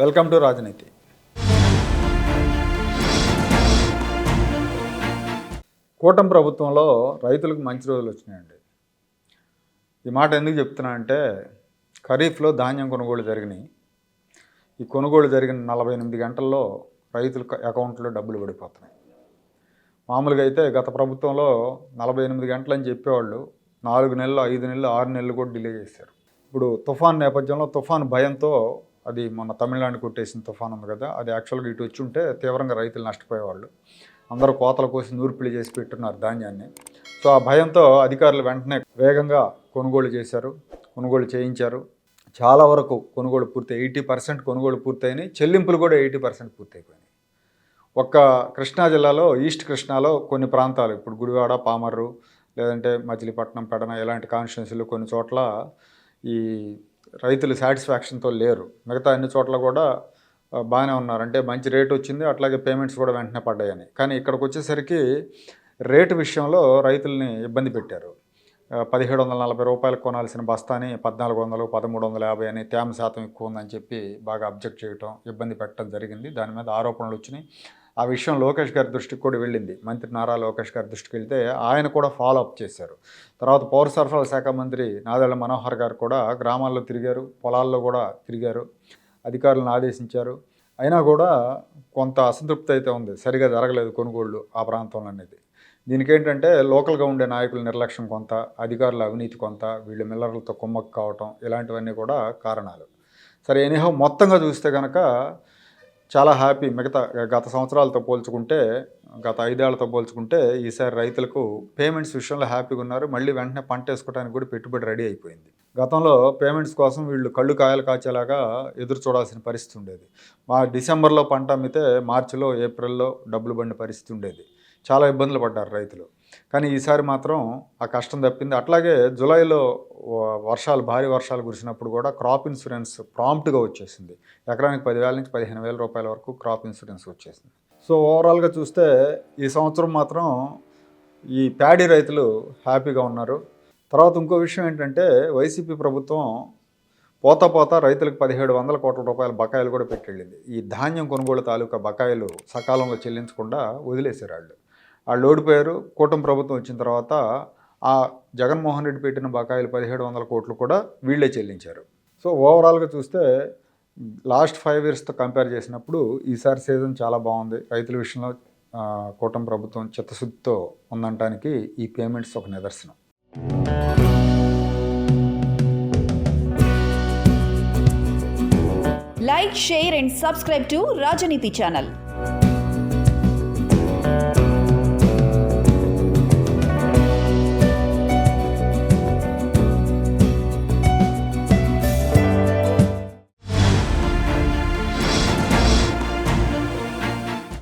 Welcome to రాజనీతి. కూటమి ప్రభుత్వంలో రైతులకు మంచి రోజులు వచ్చినాయండి. ఈ మాట ఎందుకు చెప్తున్నా అంటే ఖరీఫ్లో ధాన్యం కొనుగోలు జరిగినాయి. ఈ కొనుగోలు జరిగిన నలభై ఎనిమిది గంటల్లో రైతుల అకౌంట్లో డబ్బులు పడిపోతున్నాయి. మామూలుగా అయితే గత ప్రభుత్వంలో నలభై ఎనిమిది గంటలు అని చెప్పేవాళ్ళు నాలుగు నెలలు ఐదు నెలలు ఆరు నెలలు కూడా డిలే చేశారు. ఇప్పుడు తుఫాన్ నేపథ్యంలో తుఫాన్ భయంతో అది మొన్న తమిళనాడు కొట్టేసిన తుఫాన్ ఉంది కదా అది యాక్చువల్గా ఇటు వచ్చి ఉంటే తీవ్రంగా రైతులు నష్టపోయేవాళ్ళు. అందరూ కోతల కోసి నూర్పిడి చేసి పెట్టున్నారు ధాన్యాన్ని. సో ఆ భయంతో అధికారులు వెంటనే వేగంగా కొనుగోలు చేశారు కొనుగోలు చేయించారు. చాలా వరకు కొనుగోలు పూర్తి ఎయిటీ పర్సెంట్ కొనుగోలు పూర్తయినాయి చెల్లింపులు కూడా ఎయిటీ పర్సెంట్ పూర్తయిపోయినాయి. ఒక్క కృష్ణా జిల్లాలో ఈస్ట్ కృష్ణాలో కొన్ని ప్రాంతాలు ఇప్పుడు గుడివాడ పామర్రు లేదంటే మచిలీపట్నం పెడన ఇలాంటి కాన్స్టిట్యున్సీలు కొన్ని చోట్ల ఈ రైతులు సాటిస్ఫాక్షన్తో లేరు. మిగతా అన్ని చోట్ల కూడా బాగానే ఉన్నారు అంటే మంచి రేట్ వచ్చింది అట్లాగే పేమెంట్స్ కూడా వెంటనే పడ్డాయని. కానీ ఇక్కడికి వచ్చేసరికి రేటు విషయంలో రైతుల్ని ఇబ్బంది పెట్టారు. పదిహేడు వందల నలభై రూపాయలకు కొనాల్సిన బస్తాని పద్నాలుగు వందలు పదమూడు వందల యాభై అని తేమ శాతం ఎక్కువ ఉందని చెప్పి బాగా అబ్జెక్ట్ చేయటం ఇబ్బంది పెట్టడం జరిగింది. దాని మీద ఆరోపణలు వచ్చినాయి. ఆ విషయం లోకేష్ గారి దృష్టికి కూడా వెళ్ళింది. మంత్రి నారా లోకేష్ గారి దృష్టికి వెళ్తే ఆయన కూడా ఫాలో అప్ చేశారు. తర్వాత పౌర సరఫరాల శాఖ మంత్రి నాదెళ్ళ మనోహర్ గారు కూడా గ్రామాల్లో తిరిగారు పొలాల్లో కూడా తిరిగారు అధికారులను ఆదేశించారు. అయినా కూడా కొంత అసంతృప్తి అయితే ఉంది. సరిగా జరగలేదు కొనుగోళ్ళు ఆ ప్రాంతంలో అనేది. దీనికి ఏంటంటే లోకల్గా ఉండే నాయకుల నిర్లక్ష్యం కొంత అధికారుల అవినీతి కొంత వీళ్ళ మిల్లర్లతో కుమ్మక్కు కావటం ఇలాంటివన్నీ కూడా కారణాలు. సరే ఎనీహో మొత్తంగా చూస్తే కనుక చాలా హ్యాపీ మిగతా గత సంవత్సరాలతో పోల్చుకుంటే గత ఐదేళ్ళతో పోల్చుకుంటే ఈసారి రైతులకు పేమెంట్స్ విషయంలో హ్యాపీగా ఉన్నారు. మళ్ళీ వెంటనే పంట వేసుకోవడానికి కూడా పెట్టుబడి రెడీ అయిపోయింది. గతంలో పేమెంట్స్ కోసం వీళ్ళు కళ్ళు కాయలు కాచేలాగా ఎదురు చూడాల్సిన పరిస్థితి ఉండేది. మా డిసెంబర్లో పంట అమ్మితే మార్చిలో ఏప్రిల్లో డబ్బులు పడిన పరిస్థితి ఉండేది. చాలా ఇబ్బందులు పడ్డారు రైతులు. కానీ ఈసారి మాత్రం ఆ కష్టం తప్పింది. అట్లాగే జూలైలో వర్షాలు భారీ వర్షాలు కురిసినప్పుడు కూడా క్రాప్ ఇన్సూరెన్స్ ప్రాంప్ట్గా వచ్చేసింది. ఎకరానికి పదివేల నుంచి పదిహేను వేల రూపాయల వరకు క్రాప్ ఇన్సూరెన్స్ వచ్చేసింది. సో ఓవరాల్గా చూస్తే ఈ సంవత్సరం మాత్రం ఈ ప్యాడీ రైతులు హ్యాపీగా ఉన్నారు. తర్వాత ఇంకో విషయం ఏంటంటే వైసీపీ ప్రభుత్వం పోతా పోతా రైతులకు పదిహేడు వందల కోట్ల రూపాయల బకాయిలు కూడా పెట్టెళ్ళింది. ఈ ధాన్యం కొనుగోలు తాలూకా బకాయిలు సకాలంలో చెల్లించకుండా వదిలేశారు వాళ్ళు. వాళ్ళు ఓడిపోయారు. కూటమి ప్రభుత్వం వచ్చిన తర్వాత ఆ జగన్మోహన్ రెడ్డి పెట్టిన బకాయిలు పదిహేడు వందల కోట్లు కూడా వీళ్ళే చెల్లించారు. సో ఓవరాల్గా చూస్తే లాస్ట్ ఫైవ్ ఇయర్స్తో కంపేర్ చేసినప్పుడు ఈసారి సీజన్ చాలా బాగుంది. రైతుల విషయంలో కూటమి ప్రభుత్వం చిత్తశుద్ధితో ఉందనటానికి ఈ పేమెంట్స్ ఒక నిదర్శనం. Like share and subscribe to Rajaneeti channel